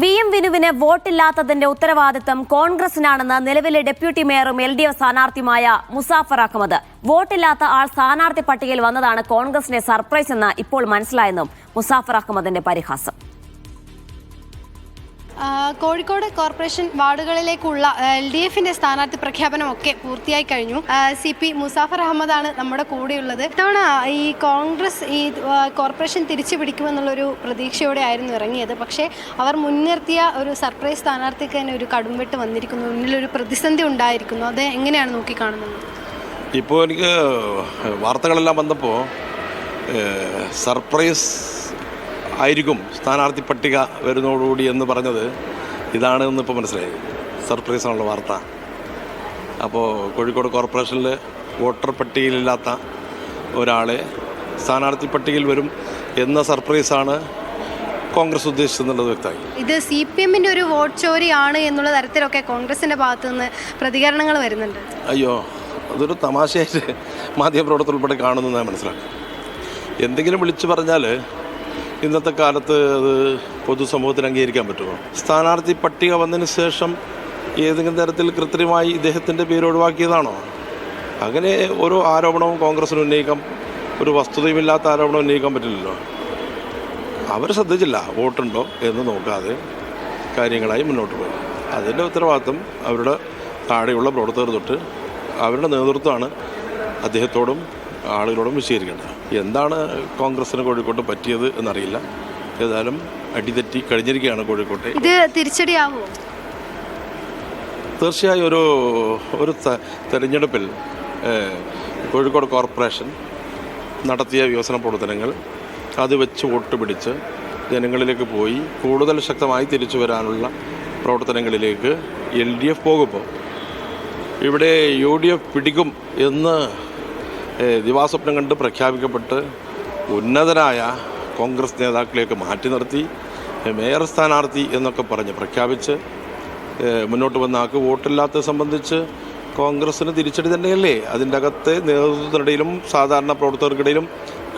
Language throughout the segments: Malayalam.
വി എം വിനുവിന് വോട്ടില്ലാത്തതിന്റെ ഉത്തരവാദിത്തം കോൺഗ്രസിനാണെന്ന് നിലവിലെ ഡെപ്യൂട്ടി മേയറും എൽ ഡി എഫ് സ്ഥാനാർത്ഥിയുമായ മുസാഫർ അഹമ്മദ്. വോട്ടില്ലാത്ത ആൾ സ്ഥാനാർത്ഥി പട്ടികയിൽ വന്നതാണ് കോൺഗ്രസിനെ സർപ്രൈസ് എന്ന് ഇപ്പോൾ മനസ്സിലായെന്നും മുസാഫർ അഹമ്മദിന്റെ പരിഹാസം. കോഴിക്കോട് കോർപ്പറേഷൻ വാർഡുകളിലേക്കുള്ള എൽ ഡി എഫിന്റെ സ്ഥാനാർത്ഥി പ്രഖ്യാപനമൊക്കെ പൂർത്തിയായി കഴിഞ്ഞു. സി പി മുസാഫർ അഹമ്മദാണ് നമ്മുടെ കൂടെയുള്ളത്. ഇത്തവണ ഈ കോൺഗ്രസ് ഈ കോർപ്പറേഷൻ തിരിച്ചു പിടിക്കുമെന്നുള്ളൊരു പ്രതീക്ഷയോടെ ആയിരുന്നു ഇറങ്ങിയത്. പക്ഷേ അവർ മുൻനിർത്തിയ ഒരു സർപ്രൈസ് സ്ഥാനാർത്ഥിക്ക് തന്നെ ഒരു കടുംവെട്ട് വന്നിരിക്കുന്നു. മുന്നിലൊരു പ്രതിസന്ധി ഉണ്ടായിരിക്കുന്നു. അത് എങ്ങനെയാണ് നോക്കിക്കാണുന്നത്? ഇപ്പോൾ എനിക്ക് വാർത്തകളെല്ലാം വന്നപ്പോൾ സർപ്രൈസ് ആയിരിക്കും സ്ഥാനാർത്ഥി പട്ടിക വരുന്നതോടുകൂടി എന്ന് പറഞ്ഞത്. ഇതാണ് എന്നിപ്പോൾ മനസ്സിലായി. സർപ്രൈസാണുള്ള വാർത്ത. അപ്പോൾ കോഴിക്കോട് കോർപ്പറേഷനിൽ വോട്ടർ പട്ടികയിലില്ലാത്ത ഒരാളെ സ്ഥാനാർത്ഥി പട്ടികയിൽ വരും എന്ന സർപ്രൈസാണ് കോൺഗ്രസ് ഉദ്ദേശിച്ചെന്നുള്ളത് വ്യക്തമായി. ഇത് സി പി എമ്മിന്റെ ഒരു വോട്ട് ചോരിയാണ് എന്നുള്ള തരത്തിലൊക്കെ കോൺഗ്രസിന്റെ ഭാഗത്തു നിന്ന് പ്രതികരണങ്ങൾ വരുന്നുണ്ട്. അയ്യോ അതൊരു തമാശയായിട്ട് മാധ്യമപ്രവർത്തനം ഉൾപ്പെടെ കാണുന്നു ഞാൻ എന്തെങ്കിലും വിളിച്ചു പറഞ്ഞാൽ ഇന്നത്തെ കാലത്ത് അത് പൊതുസമൂഹത്തിന് അംഗീകരിക്കാൻ പറ്റുമോ? സ്ഥാനാർത്ഥി പട്ടിക വന്നതിന് ശേഷം ഏതെങ്കിലും തരത്തിൽ കൃത്രിമമായി ഇദ്ദേഹത്തിന്റെ പേര് ഒഴിവാക്കിയതാണോ? അങ്ങനെ ഓരോ ആരോപണവും കോൺഗ്രസിന് ഉന്നയിക്കാം ഒരു വസ്തുതയുമില്ലാത്ത ആരോപണം ഉന്നയിക്കാൻ പറ്റില്ലല്ലോ. അവർ ശ്രദ്ധിച്ചില്ല വോട്ടുണ്ടോ എന്ന് നോക്കാതെ കാര്യങ്ങളായി മുന്നോട്ട് പോയി. അതിന്റെ ഉത്തരവാദിത്വം അവരുടെ താഴെയുള്ള പ്രവർത്തകർ തൊട്ട് അവരുടെ നേതൃത്വമാണ് അദ്ദേഹത്തോടും ആളുകളോടും വിശദീകരിക്കേണ്ടത്. എന്താണ് കോൺഗ്രസിന് കോഴിക്കോട്ട് പറ്റിയത് എന്നറിയില്ല. ഏതായാലും അടിതെറ്റി കഴിഞ്ഞിരിക്കുകയാണ് കോഴിക്കോട്ടെ. ഇത് തിരിച്ചടിയാവോ തീർച്ചയായും ഒരു ഒരു തെരഞ്ഞെടുപ്പിൽ കോഴിക്കോട് കോർപ്പറേഷൻ നടത്തിയ വികസന പ്രവർത്തനങ്ങൾ അത് വെച്ച് വോട്ട് പിടിച്ച് ജനങ്ങളിലേക്ക് പോയി കൂടുതൽ ശക്തമായി തിരിച്ചു വരാനുള്ള പ്രവർത്തനങ്ങളിലേക്ക് എൽ ഡി എഫ് പോകുമ്പോൾ ഇവിടെ യു ഡി എഫ് പിടിക്കും എന്ന് ദിവാസ്വപ്നം കണ്ട് പ്രഖ്യാപിക്കപ്പെട്ട് ഉന്നതരായ കോൺഗ്രസ് നേതാക്കളെയൊക്കെ മാറ്റി നിർത്തി മേയർ സ്ഥാനാർത്ഥി എന്നൊക്കെ പറഞ്ഞ് പ്രഖ്യാപിച്ച് മുന്നോട്ട് വന്ന ആൾക്ക് വോട്ടില്ലാത്തത് സംബന്ധിച്ച് കോൺഗ്രസ്സിന് തിരിച്ചടി തന്നെയല്ലേ? അതിന്റെ അകത്തെ നേതൃത്വത്തിനിടയിലും സാധാരണ പ്രവർത്തകർക്കിടയിലും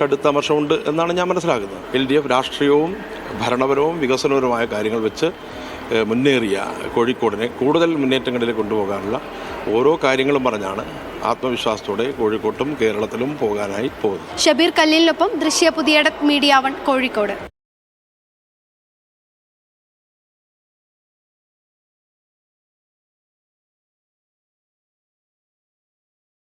കടുത്ത അമർഷമുണ്ട് എന്നാണ് ഞാൻ മനസ്സിലാക്കുന്നത്. എൽ ഡി എഫ് രാഷ്ട്രീയവും ഭരണപരവും വികസനപരവുമായ കാര്യങ്ങൾ വെച്ച് മുന്നേറിയ കോഴിക്കോടിനെ കൂടുതൽ മുന്നേറ്റങ്ങളിലേക്ക് കൊണ്ടുപോകാനുള്ള ഓരോ കാര്യങ്ങളും പറഞ്ഞാണ് ആത്മവിശ്വാസത്തോടെ കോഴിക്കോട്ടും കേരളത്തിലും പോകാനായി പോകുന്നു. ഷബീർ കല്ലിനൊപ്പം ദൃശ്യ പുതിയ മീഡിയ വൺ കോഴിക്കോട്.